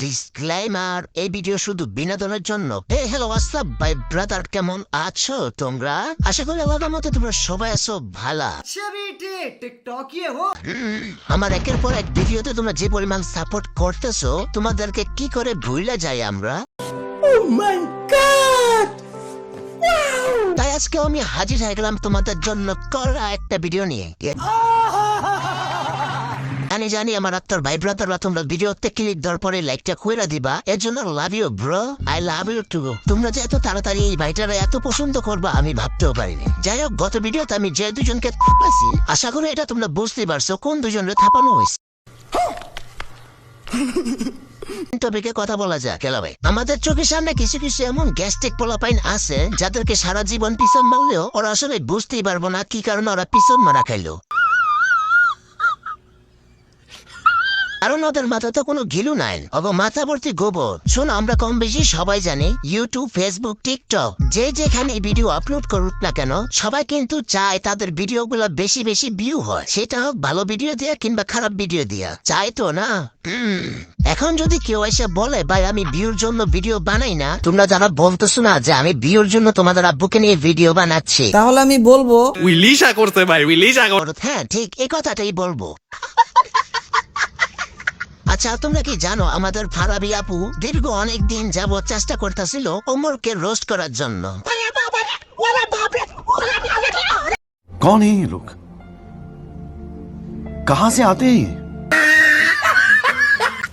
Disclaimer এই video শুধু বিনোদনের জন্য। হে হ্যালো আসলাম বাই ব্রাদার কেমন আছো তোমরা? আশা করি আল্লাহর মতে তোমরা সবাই আছো ভালা। আমার একের পর এক ভিডিওতে তোমরা যে পরিমাণ সাপোর্ট করতেছো তোমাদেরকে কি করে ভুলে যাই আমরা? তাই আজকে আমি হাজির হয়ে গেলাম তোমাদের জন্য করা একটা ভিডিও নিয়ে। জানি জানি আমার আত্মার ভাই ব্রাদাররা তোমরা ভিডিওতে ক্লিক দেওয়ার পরে লাইকটা কইরা দিবা। এর জন্য love you bro I love you too তোমরা যে এত তাড়াতাড়ি এই ভাইটারা এত পছন্দ করবা, আমি ভাবতেও পারিনি। যাই হোক গত ভিডিওতে আমি যে দুজনকে থাপাইছি, আশা করি এটা তোমরা বুঝতে পারছ কোন দুজনের থাপানো হয়েছে। টপিকে কথা বলা যাক কেলা ভাই। আমাদের চোখের সামনে কিছু কিছু এমন গ্যাস্ট্রিক পোলাপাইন আছে, যাদেরকে সারা জীবন পিছন মারলেও ওরা আসলে বুঝতেই পারব না কি কারণে ওরা পিছন মারা খাইলো। কারণ ওদের মাথাতে কোনো ঘিলু নাই। অব মাথা ভর্তি গোবর। শোন আমরা কম বেশি সবাই জানি ইউটিউব ফেসবুক টিকটক যে যেখানে ভিডিও আপলোড করুক না কেন সবাই কিন্তু চায় তাদের ভিডিওগুলো বেশি বেশি ভিউ হয়। সেটা হোক ভালো ভিডিও দিয়া কিংবা খারাপ ভিডিও দিয়া। চায় তো না? এখন যদি কেউ এসে বলে ভাই আমি ভিউর জন্য ভিডিও বানাই না তোমরা যারা বলতেছো না যে আমি ভিউর জন্য তোমাদের আব্বুকে নিয়ে ভিডিও বানাচ্ছি। তাহলে আমি বলব উইলিশা করতে ভাই উইলিশা করতে হ্যাঁ ঠিক এই কথাটাই বলব। আচ্ছা তোমরা কি জানো আমাদের ফারাবি আপু দীর্ঘ অনেক দিন যাব চেষ্টা করতেছিল ওমরকে রোস্ট করার জন্য कौन है ये लोग कहां से आते हैं ये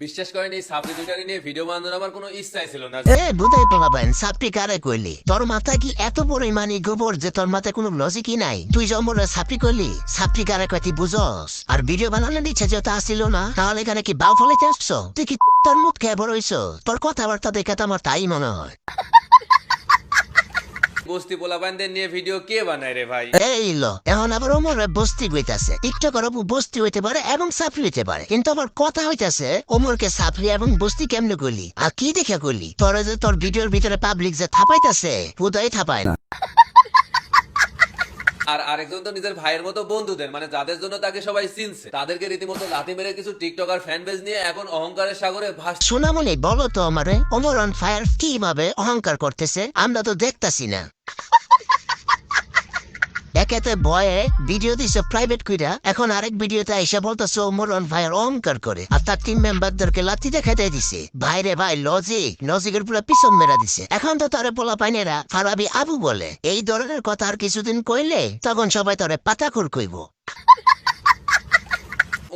বিশ্বাস করেন, এই সাপড়ি দুটাকে নিয়ে ভিডিও বানানোর আমার কোনো ইচ্ছাই ছিল না। এ বুঝাই পাবেন সাপটি কারে কইলি তোর মাথা কি এত পরিমাণে গোবর যে তোর মাথায় কোনো লজিকই নাই? তুই জমরে সাপটি কইলি সাপটি কারে কইতি বুঝস? আর ভিডিও বানানোর ইচ্ছা যেটা আসছিল না, তাহলে এখানে কি বাউ ফলাইতে আসছো? তুই কি তোর মুখ খেয়ে বড় হইছো? তোর কথাবার্তা দেখে তো আমার তাই মনে হয়। বস্তি পোলাপানদের নিয়ে ভিডিও কে বানায় রে ভাই? এই লো, এখন আবার ওমর বস্তি হইতাছে টিকটকার অপু বস্তি হইতে পারে এবং সাপড়ি হইতে পারে। কিন্তু আবার কথা হইতাছে, ওমরকে সাপড়ি এবং বস্তি কেমনে করলি? আর কি দেখে করলি? তোর যে তোর ভিডিওর ভিতরে পাবলিক যে থাপাইতাছে হুদাই থাপায় না। আর আরেকজন তো নিজের ভাইয়ের মতো বন্ধুদের মানে যাদের জন্য তাকে সবাই চিনছে। তাদেরকে রীতিমতো লাথি মেরে কিছু টিকটকার ফ্যান বেজ নিয়ে এখন অহংকারের সাগরে ভাস সোনামণি বলো তো আমারে ওমর অন ফায়ার কীভাবে অহংকার করতেছে? আমরা তো দেখতাছি না। একেতে বয়ে ভিডিও দিছে প্রাইভেট কইরা, এখন আরেক ভিডিওতে এসে বলতেছে অন ফায়ার অহংকার করে। আর তার টিম মেম্বারদেরকে লাথি দেখাতে দিছে। ভাইরে ভাই লজিক লজিকের পুরো পিছন মেরা দিছে। এখন তো তারে পোলা পাইনেরা ফারাবি আবু বলে। এই ধরনের কথা আর কিছুদিন কইলে তখন সবাই তারে পাতা খুর কইব।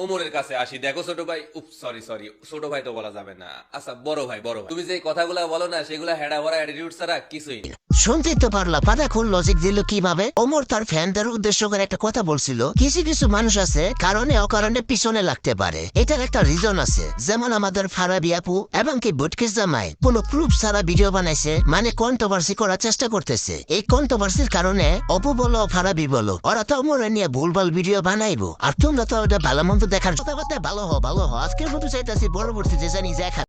ওমরের কাছে আসি। দেখো ছোট ভাই উপ সরি সরি ছোট ভাই তো বলা যাবে না। আচ্ছা বড় ভাই, বড় তুমি যে কথাগুলা বলো না, সেগুলা হেডা ভরা অ্যাটিটিউড ছাড়া কিছুই না। শুনতে তো পারলা পাতাখুর লজিক দিল কীভাবে? ওমর তার ফ্যানদের উদ্দেশ্য করে একটা কথা বলছিল। কিছু কিছু মানুষ আছে, কারণে অকারণে পিছনে লাগতে পারে। এটার একটা রিজন আছে। যেমন আমাদের ফারাবি আপু এবং কি বুটকিস জামাই, কোন প্রুফ ছাড়া ভিডিও বানাইছে মানে কন্ট্রোভার্সি করার চেষ্টা করতেছে। এই কন্ট্রোভার্সির কারণে অপু বলো, ফারাবি বলো, ওরা তো ওমরে নিয়ে ভুলভাল ভিডিও বানাইবো। আর তোমরা তো ওটা ভালো মন্দ দেখার কথাবার্তা ভালো হো ভালো হো। আজকের মতো চাইতেছি পরবর্তীতে জানি দেখা